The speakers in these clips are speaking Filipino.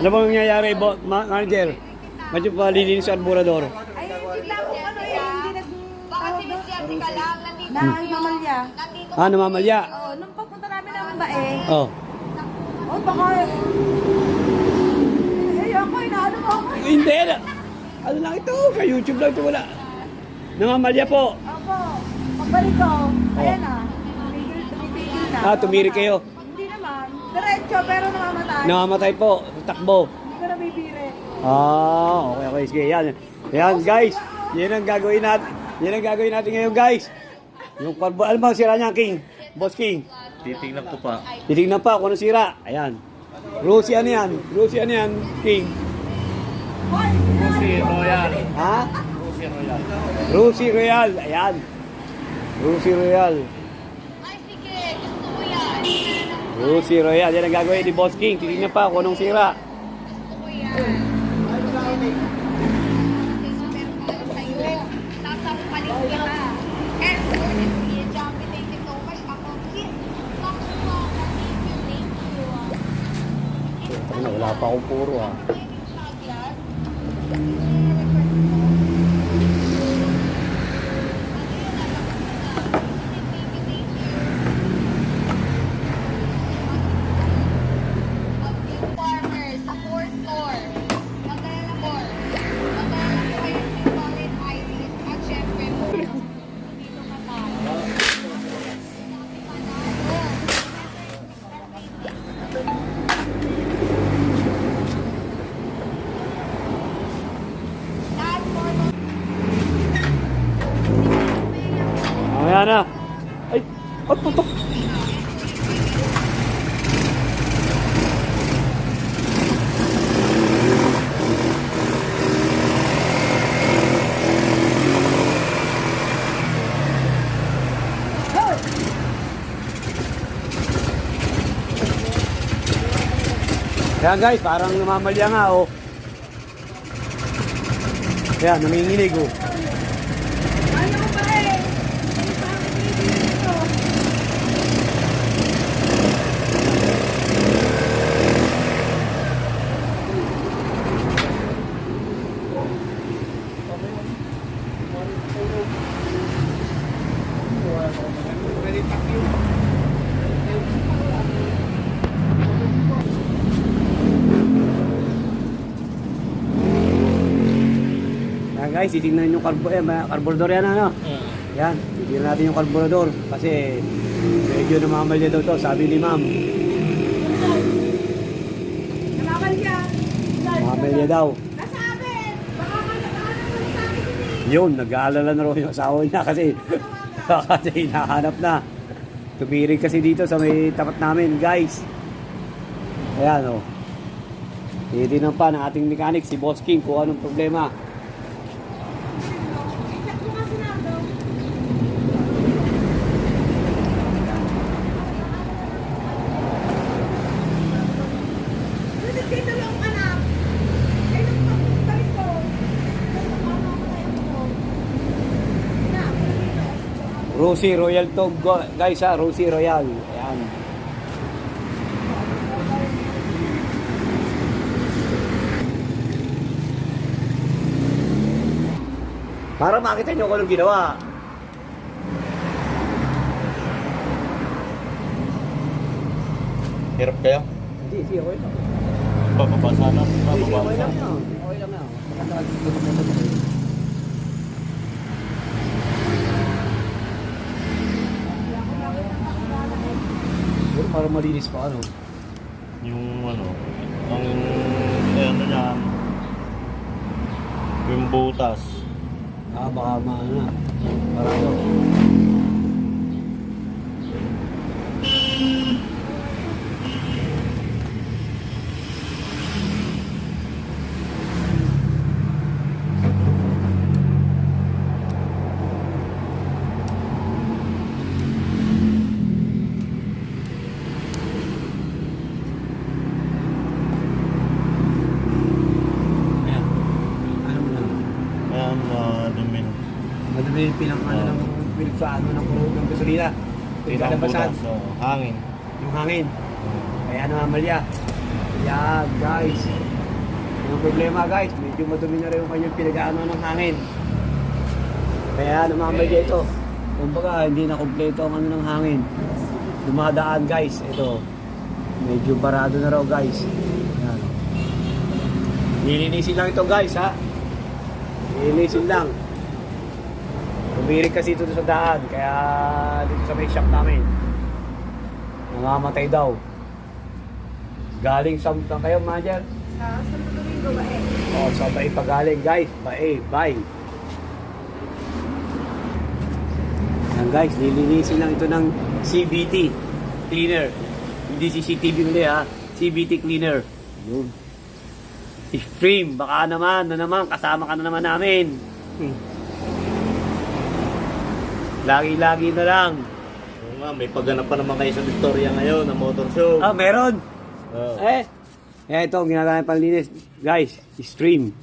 Ano ba nangyayari, bo, ma- manager? Medyo palilinis sa arborador. Ay, bigla ko ano eh, hindi nag... Baka sinisiyerte ka lang, nandito Na mamalya. Nandito Ah, namamalya. Oo, nung pagpunta namin ng bae, Oh. oh, baka... Eh, ako, inaano mo ako. Hindi na. Ano lang ito? Sa YouTube lang ito wala. Namamalya po. Ako, pagbalik ko, ayan na. Tumigil, tumigil na. Ah, tumirik kayo. Hindi naman. Diretso, pero namamatay. Namamatay po. Takbo. Hindi ko nabibire. Ah, okay, okay. Sige, yan. Yan, guys. Yan ang gagawin natin. Yan ang gagawin natin ngayon, guys. Yung karbo, alam mo, sira niya, King. Boss King. Titignan ko pa. Titignan pa kung ano sira. Ayan. Rosie ano yan? Rosie ano yan, King? Si Royal. Ha? Si Royal. Rosie Royal. Ayan. Rosie Royal. 2-0 yan. Yan ang gagawin ni Boss King. Titignan pa kung anong sira. Ano, wala pa akong puro ah. Yan guys, parang namamalya nga oh. Yan, nanginginig oh. Ayaw pa eh. Hindi pa ako tinitili dito. Yan guys, titignan yung carbo, eh, ma- carburetor yan ano. Yan, titignan natin yung carburetor kasi medyo namamalya daw to, sabi ni ma'am. Namamalya. Namamalya daw. Nasabi! Baka malakaran mo sa akin. Yun, nag-aalala na raw yung asawa niya kasi kasi hinahanap na. Tumirig kasi dito sa may tapat namin, guys. Ayan, oh. Titignan pa ng ating mechanic, si Boss King, kung anong problema. I-check mo kasi na daw. Kasi dito lang anak. Ay, nung pagbalik ko. Rosie Royal to, guys ha, Rosie Royal. Ayan. Para makita nyo kung anong ginawa. Hirap kayo? Hindi, hindi, okay lang. Bababa sana. Bababa okay lang sana. yan. Okay lang yan. Maganda ka dito, tutok, tutok, tutok. Siguro para malinis pa ano. Yung ano, ang eh, ano niyan, yung butas. Ah, baka maano na. Para ano. Ayan. Ano mo na? Ayan, uh, dumin. Pinang ano ng pinagsaano ng puro ng gasolina. Pinagkalabasan. butas, oh, hangin. Yung hangin. Kaya namamalya. Yan, guys. Yung problema guys, medyo madumi na rin yung kanyang pinag-ano ng hangin. Kaya namamadya ito. Kumbaga, hindi na kompleto ang ano ng hangin. Dumadaan guys, ito. Medyo barado na raw guys. Yan. Nilinisin lang ito guys ha. Nilinisin lang. Tumirik kasi ito sa daan, kaya dito sa may shop namin. Namamatay daw. Galing sa saan kayo, manager? Sa Santo Domingo ba eh? Oh, sa Bae pa galing, guys. Bae, bye. Yan guys, lilinisin lang ito ng CBT cleaner. Hindi CCTV ulit ha. CBT cleaner. Yun. Stream, baka naman, na naman, kasama ka na naman namin. Hmm. Lagi-lagi na lang. Oo nga, may pagganap pa naman kayo sa Victoria ngayon, na motor show. Ah, meron. Oo. Eh, eh ito, ang ginagawa ng panlinis. Guys, stream.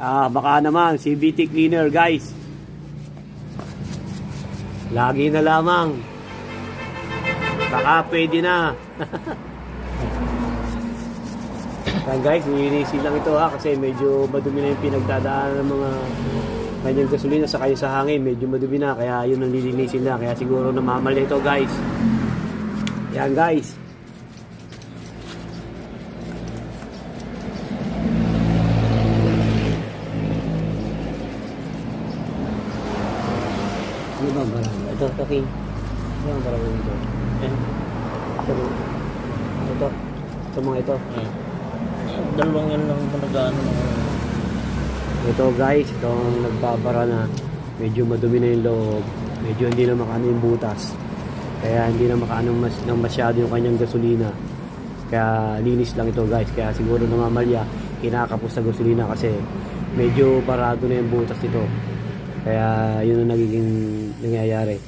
Ah, baka naman, CBT cleaner, guys. Lagi na lamang. Baka pwede na. Yan guys, nilinisin lang ito ha kasi medyo madumi na yung pinagdadaan ng mga kanyang gasolina sa kayo sa hangin. Medyo madumi na kaya yun ang lilinisin lang. Kaya siguro namamali ito guys. Yan guys. Ano ba ang barangay? Ito, ito, King. Ano ang barangay dito? Eh, Ito, ito. Ito mga ito. eh. Dalawang yan lang pa nag-ano. Ito guys, ito ang nagbabara na. Medyo madumi na yung loob. Medyo hindi na makaano yung butas. Kaya hindi na makaano mas, ng masyado yung kanyang gasolina. Kaya linis lang ito guys. Kaya siguro namamalya, kinakapos sa gasolina kasi medyo parado na yung butas nito. Kaya yun ang nagiging nangyayari.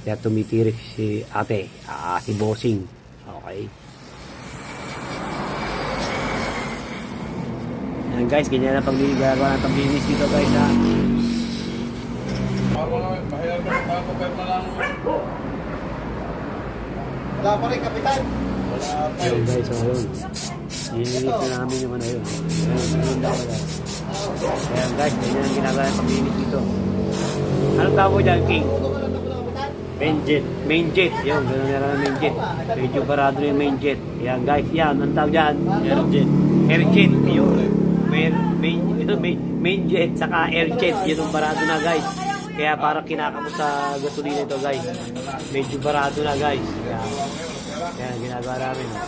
Kaya tumitirik si ate, ah, si bossing. Okay. Yan guys, ganyan na paglinis, gagawa ng paglinis dito guys ha. Wala pa rin, kapitan. Ayun guys, so ayun. Nilinis na namin yung ano yun. Wala. Ayan guys, ganyan ang ginagawa ng paglinis dito. Anong tawag dyan, King? Main jet. Main jet. Yun, gano'n na lang ang main jet. Medyo parado yung main jet. Ayan guys, yan. Anong tawag dyan? Air jet. Air jet. Yun. Main, main, main, jet, saka air jet. Yun ang parado na guys. Kaya parang kinakapos sa gasolina ito guys. Medyo parado na guys. Kaya, yan, ginagawa namin. oh.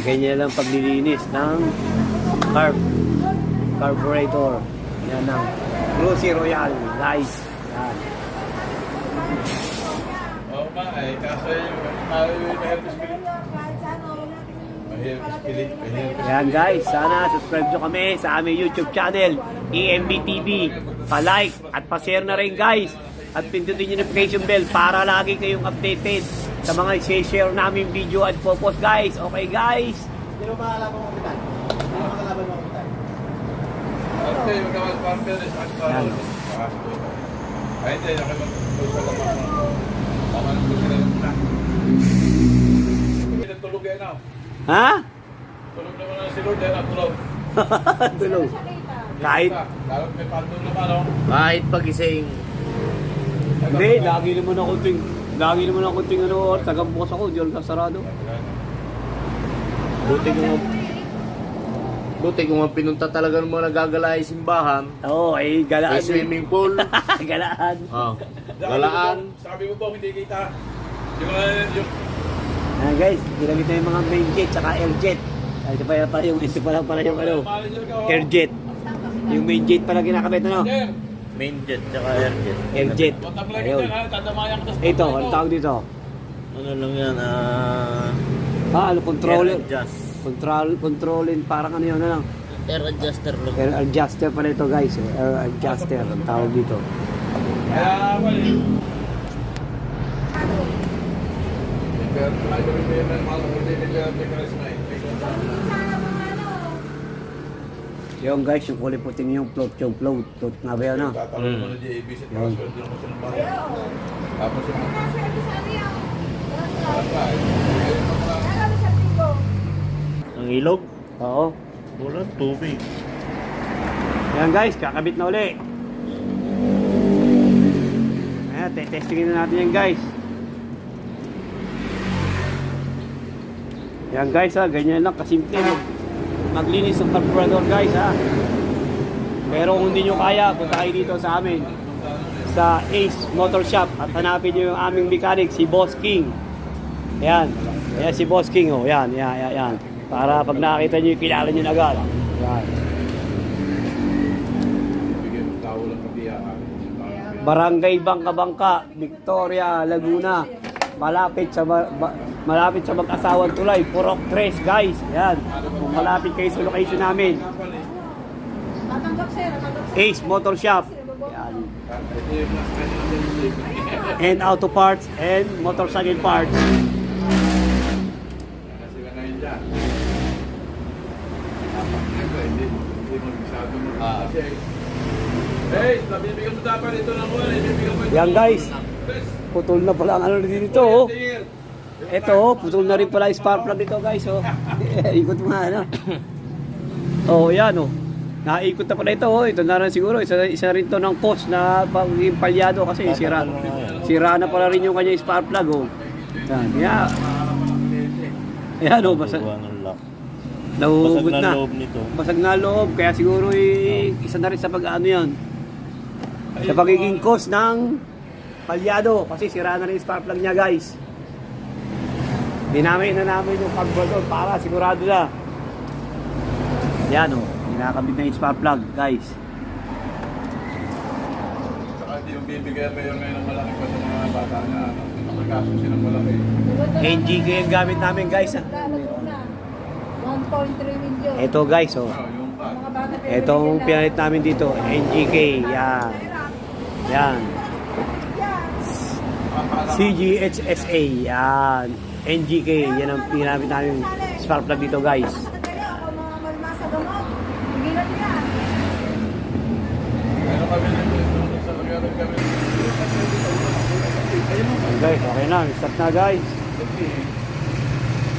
Ganyan lang paglilinis ng carb carburetor. Yan ang Cruzy Royal, guys. Yan. Nga eh, kaso yung tayo yung mahirap sa natin Mahirap ispilit, mahirap. Yan guys, sana subscribe nyo kami sa aming YouTube channel, EMB TV. Pa-like at pa-share na rin guys. At pindutin yung notification bell para lagi kayong updated sa mga share namin video at focus guys. Okay guys? Sino makalaban mo, kapitan? Sino makalaban mo, kapitan? Ate, yung kawas partner is at Yan. Ay, hindi, nakipag-tulog ka naman. Tama na po sila na. Pinatulog yan na. Ha? Tulog naman na si Lord, yan ang tulog. Tulog. Kahit, Lalo may pantong naman, oh. Kahit pagising. hindi, lagi naman ako ting, lagi naman ako ting ano, tagang bukas ako, di ako sasarado. Buti kung Buti kung pinunta talaga ng mga nagagalay simbahan, Oo, oh, ay galaan. may swimming pool, galaan. oh, galaan, Sabi mo po, hindi kita. Di ba yung Ayan guys, ginamit na yung mga main jet tsaka air jet. Ay, ito pa pala yung, ito pala pala yung ano, air jet. Yung main jet pala kinakabit ano? Main jet, tsaka air jet. Air jet. kontak lang Ayun. sa Ito, ano tawag dito? Ano lang yan, ah... Ah, ano, controller. Air adjust. Control, controlling, parang ano yun, ano lang. Air adjuster lang. Air adjuster pala ito guys. eh. Air adjuster, ang tawag dito. Kaya, well, Yung guys, yung kulay puting yung float, yung float, float nga ba yun, no? Tatanong mo na di ABC. Tapos yung... Nasa episaryo. Ang ilog? Oo. Walang tubig. Yan guys, kakabit na uli. Ayan, testingin na natin yan guys. Yan guys ha, ganyan lang kasimple mag- maglinis ng carburetor guys ha. Pero kung hindi nyo kaya, punta kayo dito sa amin sa Ace Motor Shop at hanapin nyo yung aming mechanic, si Boss King. Yan. Yan si Boss King oh. Yan, yan, yan, yan. Para pag nakita nyo, kilala nyo na agad. Yan. Barangay Bangka-Bangka, Victoria, Laguna. Malapit sa ma- ba- malapit sa mag-asawang tulay, Purok 3, guys. Yan. Kung malapit kayo sa location namin. Ace Motor Shop. Yan. Ito yung mas kanya ng music. And auto parts and motorcycle parts. Yan guys, putol na pala ang ano dito. Oh. Ito, oh, putol na rin pala yung spark plug dito guys. Oh. Ikot mo nga, ano. Oh, yan oh. Naikot na pala ito. Oh. Ito na rin siguro. Isa, isa rin to ng post na pagiging palyado kasi sira. Sira na pala rin yung kanya spark plug. Oh. Yan. Yeah. Ayan oh, basa, Basag na loob nito. Basag na loob. Kaya siguro eh, isa na rin sa pag-ano yan. Sa pagiging cause ng palyado. Kasi sira na rin yung spark plug niya guys. Dinamay na namin yung carburetor para sigurado na. Yan o. Kinakabit na yung spark plug guys. Saka hindi yung bibigyan mo yung ngayon ng malaki pa sa mga bata na. Nakagasos silang malaki. NGK yung gamit namin guys. ah. Laguna. 1.3 million. Ito guys oh. Oh, bata pero Itong pinalit namin dito. NGK. Yan. Yan. CGHSA. Yan. NGK. Yan ang pinamit namin spark plug dito guys. Guys, okay na. Start na guys.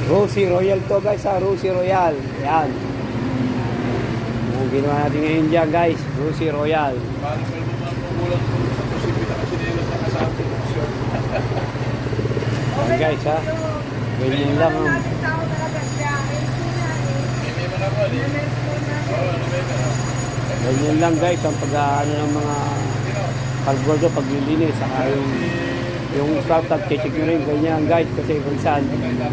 Rosie Royal to guys ha. Rosie Royal. Yan. Yung ginawa natin ngayon dyan guys. Rosie Royal. Parang may mga pugulang sa posibilidad kasi nila sa kasabi. Yan guys ha. Ganyan lang. yun? Ganyan lang guys ang pag ano ng mga carburetor paglilinis saka yung yung spark plug check nyo rin ganyan guys kasi kung saan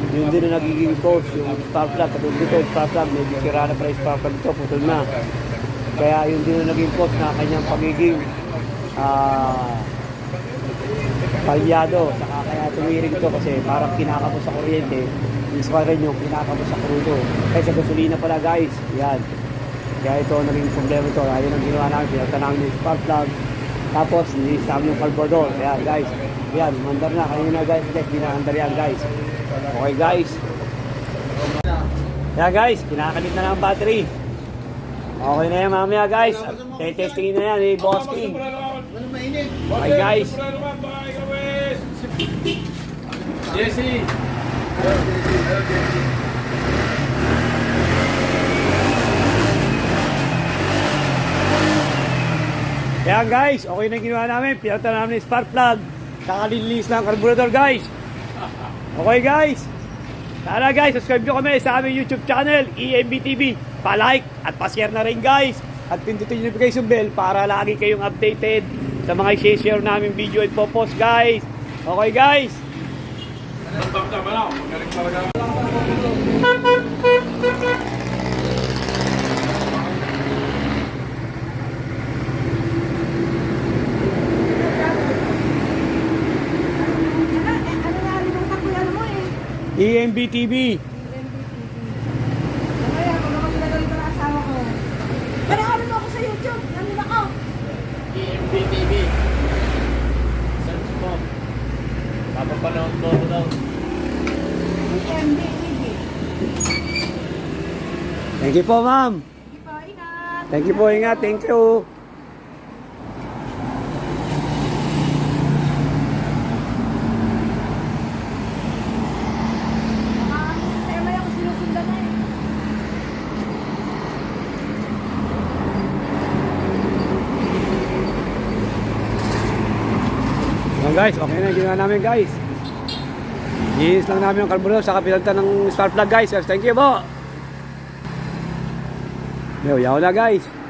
yun din na nagiging cause yung plug katulad dito yung spark plug medyo sira na pala yung plug dito putol na kaya yun din na naging cause na kanyang pagiging ah palyado saka kaya tumiring ito kasi parang kinakapos sa kuryente yung spark rin yung kinakapos sa krudo kaya sa gasolina pala guys yan kaya ito naging problema ito. Ayun ang ginawa namin. Pinagta namin yung spark plug. Tapos, nilis namin yung carburetor. Kaya guys, yan, mandar na. Kanina guys, guys, binahandar yan guys. Okay guys. Kaya guys, kinakalit na ng battery. Okay na yan mamaya guys. Testingin na yan ni Boss King. Okay guys. Jesse! Kaya guys, okay na ginawa namin. Pinagta namin yung spark plug. Kakalilis ng carburetor guys. Okay guys. Tara guys, subscribe nyo kami sa aming YouTube channel, EMB TV. Pa-like at pa-share na rin guys. At pindutin yung notification bell para lagi kayong updated sa mga i-share namin video at post guys. Okay guys. Tama tama Thank you po, ma'am. Thank you po, ingat. Thank you po, ingat. Thank you. So guys, okay na yung ginawa namin guys. Ihis lang namin yung karburador sa kapilagta ng star plug guys. Yes, Thank you po. Yo, yaw na guys.